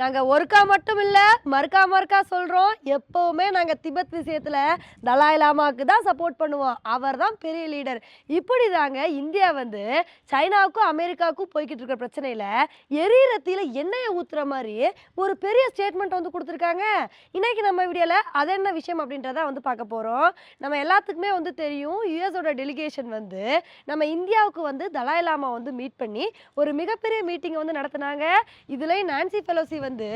நாங்கள் ஒருக்கா மட்டும் இல்லை மறுக்கா மறுக்கா சொல்கிறோம் எப்போவுமே நாங்கள் திபெத் விஷயத்தில் தலாய் லாமாவுக்கு தான் சப்போர்ட் பண்ணுவோம். அவர் தான் பெரிய லீடர் இப்படி தாங்க இந்தியா வந்து சைனாவுக்கும் அமெரிக்காவுக்கும் போய்கிட்டு இருக்கிற பிரச்சனையில் எரியரத்தியில் எண்ணெயை ஊற்றுற மாதிரி ஒரு பெரிய ஸ்டேட்மெண்ட் வந்து கொடுத்துருக்காங்க. இன்றைக்கி நம்ம வீடியோவில் அது என்ன விஷயம் அப்படின்றத வந்து பார்க்க போகிறோம் நம்ம எல்லாத்துக்குமே வந்து தெரியும் யுஎஸோட டெலிகேஷன் வந்து நம்ம இந்தியாவுக்கு வந்து தலாய் லாமா வந்து மீட் பண்ணி ஒரு மிகப்பெரிய மீட்டிங்கை வந்து நடத்தினாங்க. இதுலேயும் நான்சி ஃபெலோசி வந்து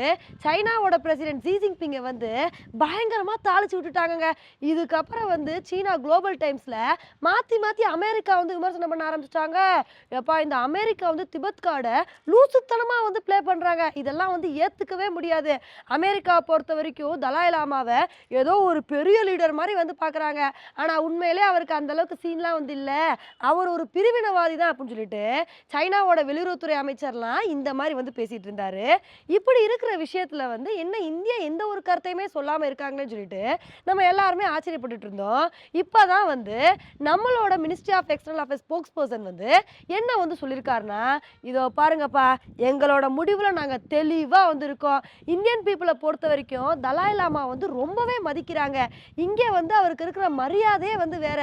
சைனாவோட பிரசிடென்ட் ஜி ஜின்பிங்கை வந்து பயங்கரமாக தாளிச்சு விட்டுட்டாங்க இதுக்கப்புறம் வந்து சீனா குளோபல் டைம்ஸில் மாற்றி மாற்றி அமெரிக்கா வந்து விமர்சனம் பண்ண ஆரம்பிச்சிட்டாங்க. எப்பா இந்த அமெரிக்கா வந்து திபத் கார்டை லூசுத்தனமாக வந்து ப்ளே பண்ணுறாங்க இதெல்லாம் வந்து ஏற்றுக்கவே முடியாது. அமெரிக்காவை பொறுத்த வரைக்கும் தலாய் லாமாவை ஏதோ ஒரு பெரிய லீடர் மாதிரி வந்து பார்க்குறாங்க ஆனால் உண்மையிலே அவருக்கு அந்தளவுக்கு சீன்லாம் வந்து இல்லை. அவர் ஒரு பிரிவினவாதி தான் அப்படின்னு சொல்லிட்டு சைனாவோட வெளியுறவுத்துறை அமைச்சர்லாம் இந்த மாதிரி வந்து பேசிகிட்டு இருந்தார். இப்படி இருக்கிற விஷயத்துல வந்து என்ன இந்தியா எந்த ஒரு கருத்தையுமே சொல்லாம இருக்காங்கன்னு சொல்லிட்டு நம்ம எல்லாருமே ஆச்சரியப்பட்டுட்டு இருந்தோம். இப்பதான் வந்து நம்மளோட ministry of external affairs spokesperson வந்து என்ன வந்து சொல்லியிருக்காருன்னா இதோ பாருங்கப்பா எங்களோட முடிவுல நாங்க தெளிவா வந்து இருக்கோம் இந்தியன் பீப்புளை பொறுத்த வரைக்கும் தலாய் லாமா வந்து ரொம்பவே மதிக்கிறாங்க. இங்கே வந்து அவருக்கு இருக்கிற மரியாதையே வந்து வேற.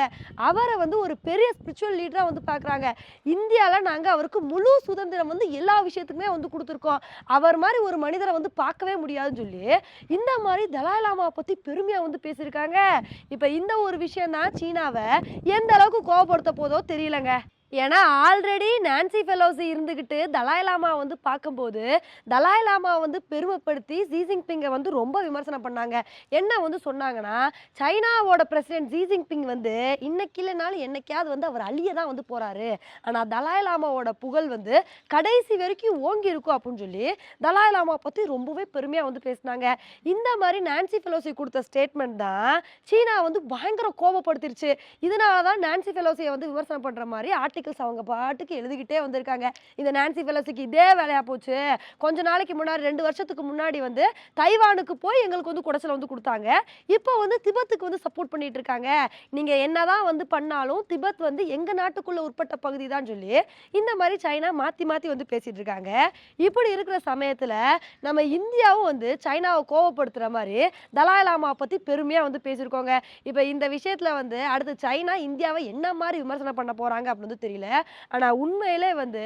அவரை வந்து ஒரு பெரிய ஸ்பிரிச்சுவல் லீடரா வந்து பார்க்குறாங்க இந்தியாவில் நாங்கள் அவருக்கு முழு சுதந்திரம் வந்து எல்லா விஷயத்துக்குமே வந்து கொடுத்துருக்கோம். அவர் மாதிரி ஒரு மனிதரை வந்து பார்க்கவே முடியாதுன்னு சொல்லி இந்த மாதிரி தலாய் லாமாவை பற்றி பெருமையாக வந்து பேசியிருக்காங்க. இப்போ இந்த ஒரு விஷயம் தான் சீனாவை எந்த அளவுக்கு கோவப்படுத்த போதோ தெரியலங்க. ஏன்னா ஆல்ரெடி நான்சி ஃபெலோசி இருந்துக்கிட்டு தலாய் லாமா வந்து பார்க்கும்போது தலாய் லாமா வந்து பெருமைப்படுத்தி ஜி பிங்கை வந்து ரொம்ப விமர்சனம் பண்ணாங்க. என்ன வந்து சொன்னாங்கன்னா சைனாவோட பிரசிடென்ட் ஜி பிங் வந்து இன்னைக்கு இல்லைனாலும் என்னைக்காவது வந்து அவர் அழிய தான் வந்து போகிறாரு ஆனால் தலாய் லாமாவோட புகழ் வந்து கடைசி வரைக்கும் ஓங்கி இருக்கும் அப்படின்னு சொல்லி தலாய் லாமா பற்றி ரொம்பவே பெருமையாக வந்து பேசினாங்க. இந்த மாதிரி நான்சி ஃபெலோசி கொடுத்த ஸ்டேட்மெண்ட் தான் சீனா வந்து பயங்கர கோபப்படுத்திருச்சு. இதனால தான் நான்சி ஃபெலோசியை வந்து விமர்சனம் பண்ணுற மாதிரி ஆர்டிகல்ஸ் அவங்க பாட்டுக்கு எழுதிக்கிட்டே வந்திருக்காங்க. இந்த நான்சி ஃபெலோசிக்கு இதே வேலையாக போச்சு. கொஞ்ச நாளைக்கு முன்னாடி ரெண்டு வருஷத்துக்கு முன்னாடி வந்து தைவானுக்கு போய் எங்களுக்கு வந்து குடைச்சல் வந்து கொடுத்தாங்க. இப்போ வந்து திபெத்துக்கு வந்து சப்போர்ட் பண்ணிட்டு இருக்காங்க. நீங்க என்னதான் வந்து பண்ணாலும் திபத் வந்து எங்க நாட்டுக்குள்ள உட்பட்ட பகுதி தான் சொல்லி இந்த மாதிரி சைனா மாத்தி மாத்தி வந்து பேசிட்டு இருக்காங்க. இப்படி இருக்கிற சமயத்துல நம்ம இந்தியாவும் வந்து சைனாவை கோவப்படுத்துற மாதிரி தலாய் லாமா பத்தி பெருமையா வந்து பேசியிருக்கோங்க. இப்போ இந்த விஷயத்துல வந்து அடுத்து சைனா இந்தியாவை என்ன மாதிரி விமர்சனம் பண்ண போறாங்க அப்படின்னு வந்து தெரியல. ஆனால் உண்மையிலே வந்து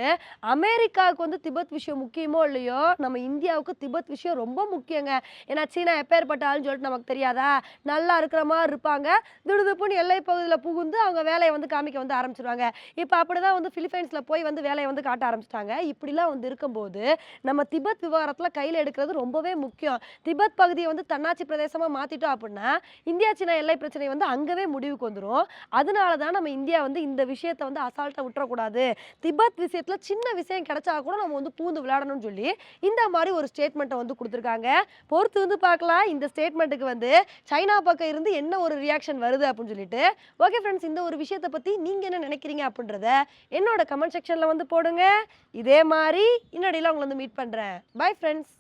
அமெரிக்காவுக்கு வந்து திபெத் விஷயம் முக்கியமோ இல்லையோ நம்ம இந்தியாவுக்கு திபெத் விஷயம் ரொம்ப முக்கியங்க. ஏன்னா சீனா எப்பேற்பட்ட சொல்லிட்டு நமக்கு தெரியாதா? நல்லா இருக்கிற மாதிரி இருப்பாங்க. திடுதுப்புன்னு எல்லை பகுதியில் புகுந்து அவங்க வேலையை வந்து காமிக்க வந்து ஆரம்பிச்சிருவாங்க. இப்போ அப்படிதான் வந்து பிலிப்பைன்ஸில் போய் வந்து வேலையை வந்து காட்ட ஆரம்பிச்சிட்டாங்க. இப்படிலாம் வந்து இருக்கும்போது நம்ம திபெத் விவகாரத்தில் கையில் எடுக்கிறது ரொம்பவே முக்கியம். திபெத் பகுதியை வந்து தன்னாட்சி பிரதேசமாக மாற்றிட்டோம் அப்படின்னா இந்தியா சீனா எல்லை பிரச்சனை வந்து அங்கவே முடிவுக்கு வந்துடும் அதனால தான் நம்ம இந்தியா வந்து இந்த விஷயத்தை வந்து அசால்ட்டாக விட்டுறக்கூடாது. திபத் விஷயத்தில் சின்ன விஷயம் கிடைச்சா கூட நம்ம வந்து பூந்து விளையாடணும்னு சொல்லி இந்த மாதிரி ஒரு ஸ்டேட்மெண்ட்டை வந்து கொடுத்துருக்காங்க. பொறுத்து வந்து பார்க்கலாம். இந்த ஸ்டேட்மெண்ட்டுக்கு வந்து சைனா பக்கம் இருந்து என்ன ஒரு ரியாக்ஷன் வருது அப்படின்னு சொல்லிட்டு. ஓகே ஃப்ரெண்ட்ஸ் இந்த ஒரு விஷயத்தை பற்றி நீங்கள் என்ன நினைக்கிறீங்க அப்படின்றத என்னோட கமெண்ட் செக்ஷனில் வந்து போடுங்க. இதே மாதிரி இன்னடியில் உங்களை வந்து மீட் பண்ணுறேன் பை ஃப்ரெண்ட்ஸ்